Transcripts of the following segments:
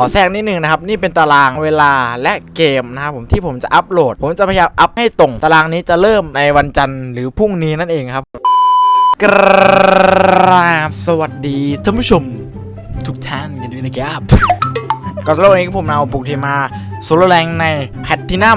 ขอแทรกนิดนึงนะครับ นี่เป็นตารางเวลาและเกมนะครับผมที่ผมจะอัปโหลด ผมจะพยายามอัปให้ตรง ตารางนี้จะเริ่มในวันจันทร์หรือพรุ่งนี้นั่นเองครับกราบสวัสดีท่านผู้ชมทุกท่านกันด้วยนะครับก็สำหรับวันนี้ผมเอาปุกทีมมาโซโลแรงในแพทตินัม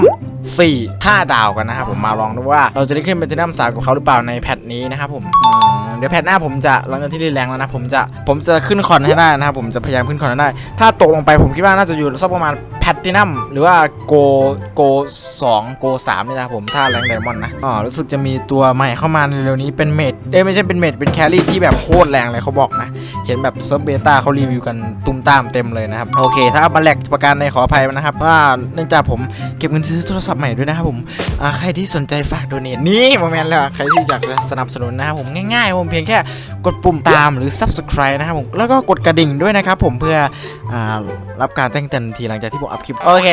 4 5 ดาวกันนะครับผมมาลองดูว่าเราจะได้ขึ้นแพทตินัม3กับเขาหรือเปล่าในแพทนี้นะครับผมอืมเดี๋ยวแพทหน้าผมจะหลังจากที่รีแรงแล้วนะผมจะผมจะขึ้นคอนให้ได้นะครับผมจะพยายามขึ้นคอนให้ได้ ถ้าตกลงไปผมคิดว่าน่าจะอยู่สักประมาณแพทตินัมหรือว่าโกโก2โก3นี่นะครับผมถ้าแรงไดมอนด์นะอ๋อรู้สึกจะมีตัวใหม่เข้ามาในเร็วนี้เป็นเมดเอ้ยไม่ใช่เป็นเมดเป็นแครี่ที่แบบโคตรแรงเลยเขาบอกนะ เห็นแบบเซิร์ฟเบต้าเขารีวิวกันตุ้มตามเต็มเลยนะครับ โอเค ถ้าบัลแลกประการในขออภัยนะครับว่าเนื่องจากผมเก็บเงินซื้อโทรศัพท์ใหม่ด้วยนะครับผมอ่าใครที่สนใจฝากโดเนทนี่โมเมนต์แล้วใครที่อยากจะสนับสนุนนะครับผมง่ายๆผมเพียงแค่กดปุ่มตามหรือ subscribe นะครับผมแล้วก็กดกระดิ่งด้วยนะครับผมเพื่อ รับการแจ้งเตือนทีหลังจากที่ผมอัพคลิป โอเค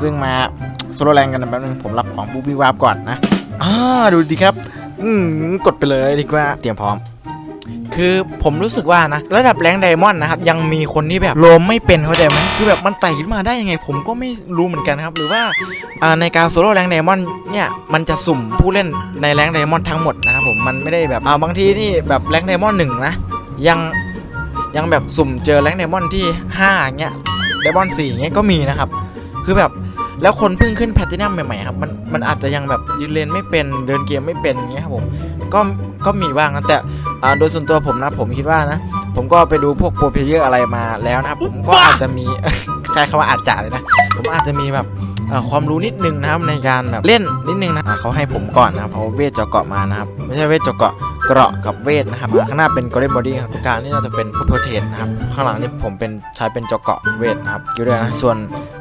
ซึ่งมาโซโลแรงกันแป๊บนึงผมรับของปุ๊บวิวาบก่อนนะอ่าดูดีครับ อืมกดไปเลยดีกว่า เตรียมพร้อม คือผมรู้สึกว่านะ ระดับแรงไดมอนด์นะครับ ยังมีคนที่แบบโลมไม่เป็นเข้าใจไหมคือแบบมันไต่ขึ้นมาได้ยังไง ผมก็ไม่รู้เหมือนกันครับ หรือว่าอ่าในการโซโล่แรงไดมอนด์เนี่ยมันจะสุ่มผู้เล่นในแรงไดมอนด์ทั้งหมดนะครับผมมันไม่ได้แบบอ่าบางทีนี่แบบแรงไดมอนด์หนึ่งนะยัง ยังแบบสุ่มเจอแรงไดมอนด์ที่5เงี้ยไดมอนด์สี่เงี้ยก็มีนะครับ คือแบบแล้วคนเพิ่งขึ้นแพลตินัมใหม่ๆครับมันมันอาจจะยังแบบยืนเลนไม่เป็นเดินเกมไม่เป็นอย่างเงี้ยครับผมก็ก็มีบ้างนะแต่อ่าโดยส่วนตัวผมนะผมคิดว่านะ ผมก็ไปดูพวกโปรเพลเยอร์อะไรมาแล้วนะครับผมก็อาจจะมีใช้คำว่าอาจจะเลยนะ ผมอาจจะมีแบบอ่าความรู้นิดนึงนะครับในการแบบเล่นนิดนึงนะอ่าเขาให้ผมก่อนนะครับเอาเวทเจาะเกาะมานะครับไม่ใช่เวทเจาะเกาะ เกราะกับเวทนะครับข้างหน้าเป็นกอ l เ e นบอดี้ครับตรงกลางนี่น่าจะเป็นโปรเทนนะครับข้างหลังนี่ผมเป็นใช้เป็นเจาะเกาะเวทนะครับกิลเดอร์นะส่วน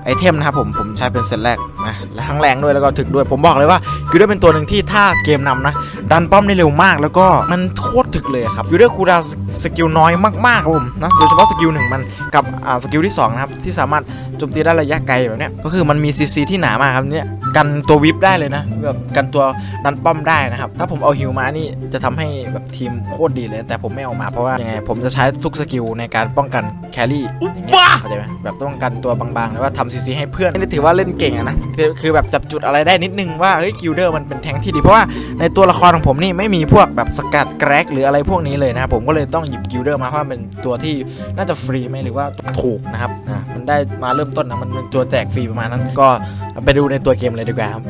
ไอเทมนะครับผมผมใช้เป็นเซตแรกนะและทั้งแรงด้วยแล้วก็ถึกด้วยผมบอกเลยว่ากิลเดอร์เป็นตัวหนึ่งที่ถ้าเกมนำนะดันป้อมได้เร็วมากแล้วก็มันโคตรถึกเลยครับยูเดอร์คูดาสกิลน้อยมากๆครับผมนะโดยเฉพาะสกิลหนึ่งมันกับอ่าสกิลที่2นะครับที่สามารถโจมตีได้ระยะไกลแบบเนี้ยก็คือมันมีซีซีที่หนามากครับเนี่ย กันตัววิปได้เลยนะแบบกันตัวดันป้อมได้นะครับ ถ้าผมเอาฮิวมานี่จะทำให้แบบทีมโคตรดีเลย แต่ผมไม่เอามาเพราะว่ายังไงผมจะใช้ทุกสกิลในการป้องกันแครี่อย่างเงี้ยเข้าใจไหมแบบต้องกันตัวบางๆหรือว่าทำซีซีให้เพื่อนนี่ถือว่าเล่นเก่งอะนะคือคือแบบจับจุดอะไรได้นิดนึงว่าเฮ้ยกิลเดอร์มันเป็นแทงค์ที่ดีเพราะว่าในตัวละครของผมนี่ไม่มีพวกแบบสกัดแกรกหรืออะไรพวกนี้เลยนะครับผมก็เลยต้องหยิบกิลเดอร์มาเพราะว่าเป็นตัวที่น่าจะฟรีไหมหรือว่าถูกนะครับอะมันได้มาเริ่มต้นนะมันเป็นตัวแจกฟรีประมาณนั้นก็ไปดูในตัวเกมเลยดีกว่าครับ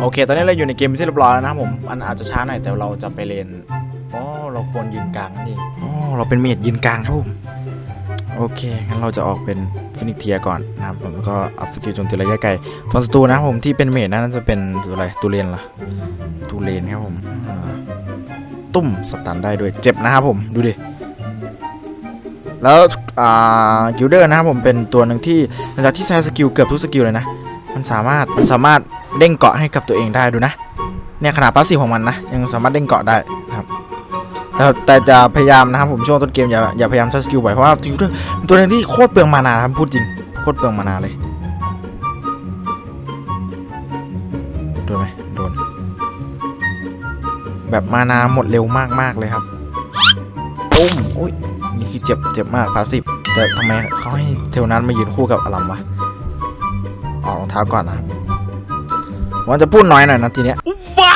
โอเค ตอนนี้เราอยู่ในเกมที่เรียบร้อยแล้วนะครับผมมันอาจจะช้าหน่อยแต่เราจะไปเลนอ๋อเราควรยืนกลางนี่อ๋อเราเป็นเมดยืนกลางครับผมโอเคงั้นเราจะออกเป็นฟินิกเทียก่อนนะครับผมก็อัพสกิลโจมตีระยะไกลฟันสตูนะครับผมที่เป็นเมดนั่นจะเป็นตัวอะไรตูเลนเหรอตูเลนครับผมตุ้มสตันได้ด้วยเจ็บนะครับผมดูดิ แล้วอ่ากิลเดอร์นะครับผมเป็นตัวหนึ่งที่หลังจากที่ใช้สกิลเกือบทุกสกิลเลยนะ มันสามารถมันสามารถเด้งเกาะให้กับตัวเองได้ดูนะ เนี่ยขนาดพาสซีฟของมันนะยังสามารถเด้งเกาะได้นะครับแต่แต่จะพยายามนะครับผมช่วงต้นเกมอย่าอย่าพยายามใช้สกิลบ่อยเพราะว่ากิลเดอร์เป็นตัวหนึ่งที่โคตรเปลืองมานาครับพูดจริงโคตรเปลืองมานาเลยโดนไหมโดนแบบมานาหมดเร็วมากๆเลยครับตุ้มอุ้ย คือเจ็บเจ็บมากพาสิบแต่ทำไมเขาให้เทวนั้นมายืนคู่กับอลัมวะออกรองเท้าก่อนนะครับวันจะพูดน้อยหน่อยนะทีเนี้ยว้า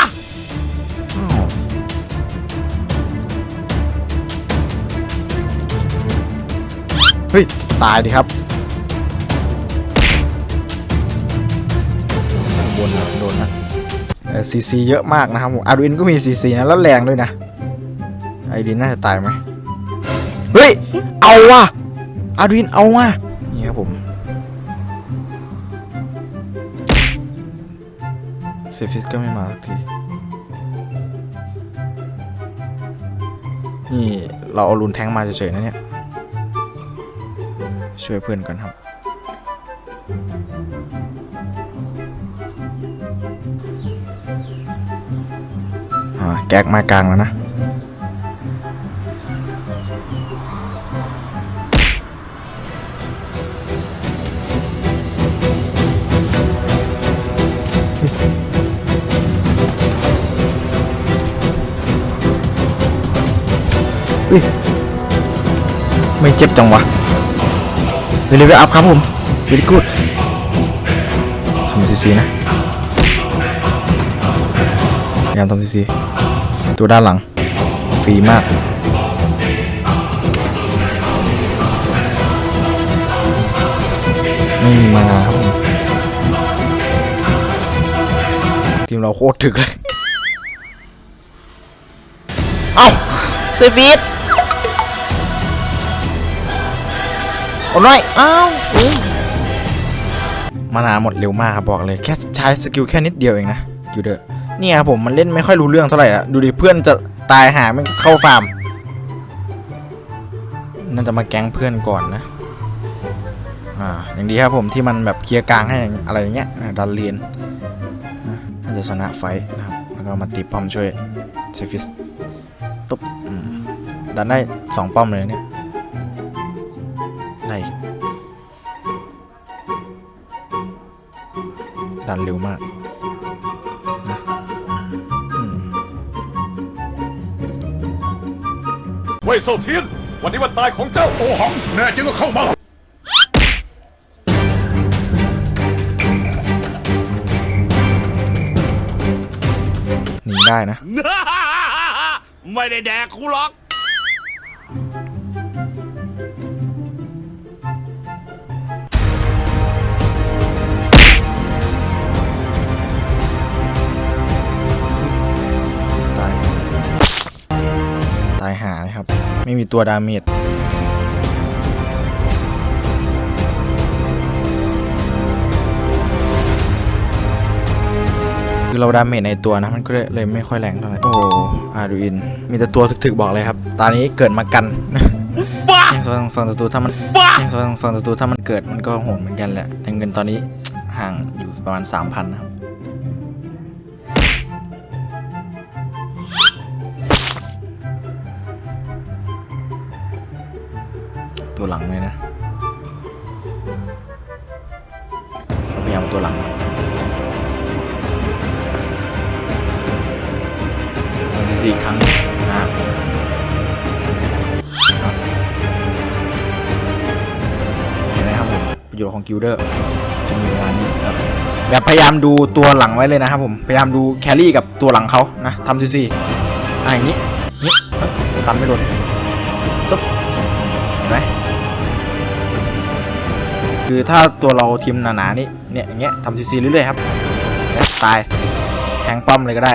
เฮ้ย ตายดิครับบนนะโดนนะซีซีเยอะมากนะครับผมอาดูอินก็มีซีซีนะ แล้วแรงด้วยนะไอดินน่าจะตายไหม เฮ้ย เอาว่ะอาดูอินเอาว่ะนี่ครับผมเซฟิสก็ไม่มาสักที นี่เราเอารุนแทงมาเฉยๆนะเนี่ย ช่วยเพื่อนก่อนครับอ่าแก๊กมากลางแล้วนะ ไม่เจ็บจังวะเวลีเวลอัพครับผมเวลีกูดทำซีซีนะพยายามทำซีซีตัวด้านหลังฟรีมากไม่มีมานาครับผมทีมเราโคตรถึกเลย เอ้าเซฟิต โอ้น้อยอ้าอุ๊ยมานาหมดเร็วมากครับบอกเลยแค่ใช้สกิลแค่นิดเดียวเองนะกิวเดอร์เนี่ยครับผมมันเล่นไม่ค่อยรู้เรื่องเท่าไหร่อะดูดิเพื่อนจะตายหาไม่เข้าฟาร์มน่าจะมาแก๊งเพื่อนก่อนนะอ่าอย่างดีครับผมที่มันแบบเคลียร์กลางให้อะไรอย่างเงี้ยดันเรียนอะน่าจะชนะไฟนะครับแล้วก็มาตีป้อมช่วยเซฟิสตุ๊บดันได้สองป้อมเลยเนี่ย ดันเร็วมากนะอืมเว่ยเซาเทียน วันนี้วันตายของเจ้าโอหัง แน่จริงก็เข้ามา หนีได้นะ ไม่ได้แดกกูหรอกายหาเลยครับ ไม่มีตัวดาเมจคือเราดาเมจในตัวนะมันก็เลยไม่ค่อยแรงเท่าไหร่โอ้อาดูอิน มีแต่ตัวถึกๆบอกเลยครับ ตอนนี้เกิดมากันบ้ายังฟังฟังศัตรูถ้ามันบ้ายังฟังฟังศัตรูถ้ามันเกิดมันก็โหดเหมือนกันแหละแต่เงินตอนนี้ห่างอยู่ประมาณ 3,000นะครับ ตัวหลังเลยนะพยายามตัวหลังที่สี่ครั้งอ่าครับเห็นไหมครับผมประโยชน์ของกิลเดอร์จะมีประมาณนี้ครับแบบพยายามดูตัวหลังไว้เลยนะครับผมพยายามดูแครี่กับตัวหลังเขานะทำซีซีอ่าอย่างนี้นี่ตันไม่โดนตุ๊บเห็นไหม คือถ้าตัวเราทีมหนาๆนี่เนี่ยอย่างเงี้ยทำซีซีเรื่อยๆครับตายแทงป้อมเลยก็ได้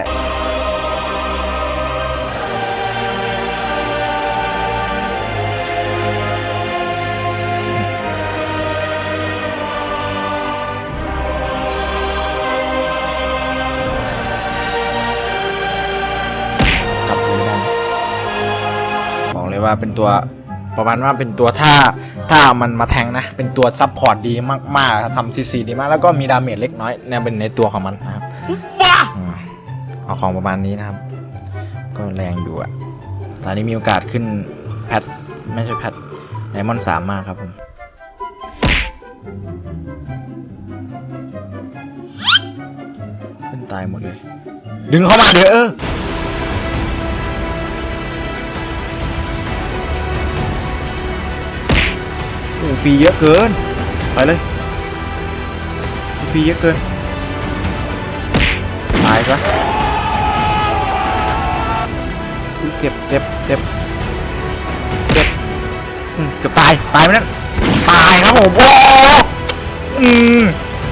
กลับเลยได้บอกเลยว่าเป็นตัว ประมาณว่าเป็นตัวถ้าถ้าเอามันมาแทงนะ เป็นตัวซับพอร์ตดีมากๆครับทำซีซีดีมาก แล้วก็มีดาเมจเล็กน้อยเนี่ยเป็นในตัวของมันนะครับบ้าอืมเอาของประมาณนี้นะครับ ก็แรงอยู่อะตอนนี้มีโอกาสขึ้นแพทไม่ใช่แพทไดมอนด์สามมากครับผมขึ้นตายหมดเลย ดึงเข้ามาเถอะเออ รีเยอะเกิน ไปเลยฟรีเยอะเกิน ตายซะอุ๊ยเจ็บเจ็บเจ็บเจ็บอืมเกือบตาย ตายไหมนั่น ตายครับผมโอ้โหอืม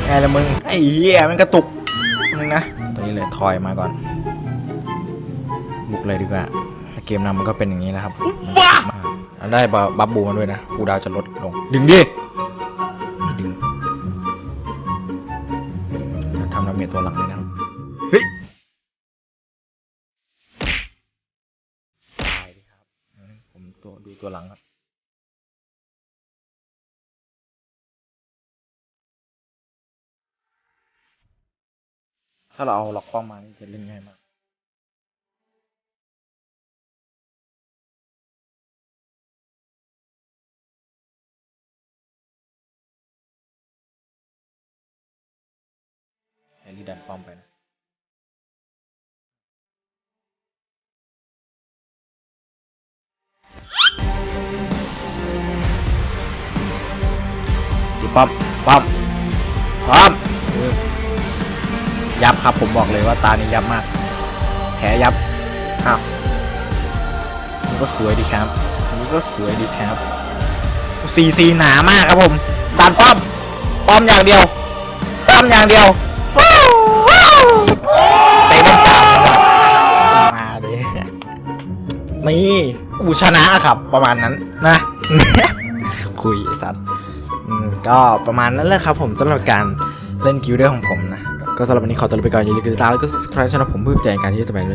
ไงละมึง ไอ้เหี้ยมันกระตุกนึงนะตรงนี้เลยทอยมาก่อน บุกเลยดีกว่า เกมนำมันก็เป็นอย่างนี้แหละครับบ้า ได้บบับบูมาด้วยนะคูลดาวน์จะลดลง ดึงดิ ดึงแล้วทำดาเมจตัวหลังเลยนะครับเฮ้ยตายดิครับอืมผมตัวดูตัวหลังครับถ้าเราเอาล็อกป้อมมานี่จะเล่นง่ายมาก ที่ดันป้อมไปนะป้อมป้อมป้อมยับครับผมบอกเลยว่าตานี้ยับมาก แผลยับอ้าวมันก็สวยดีครับมันก็สวยดีครับซีซีหนามากครับผมตัดป้อมป้อมอย่างเดียวป้อมอย่างเดียว เต้เตะบอลสามนะครับ มาเลยนี่อูชนะครับ ประมาณนั้นนะ คุยสัตว์ก็ประมาณนั้นแหละครับ ผมสำหรับการเล่นกิลด์เดอร์ของผมนะ ก็สำหรับวันนี้ขอตัวลาไปก่อนอย่าลืมกดติดตามแล้วก็ subscribe ช่องผมเพื่อแจ้งการที่จะไป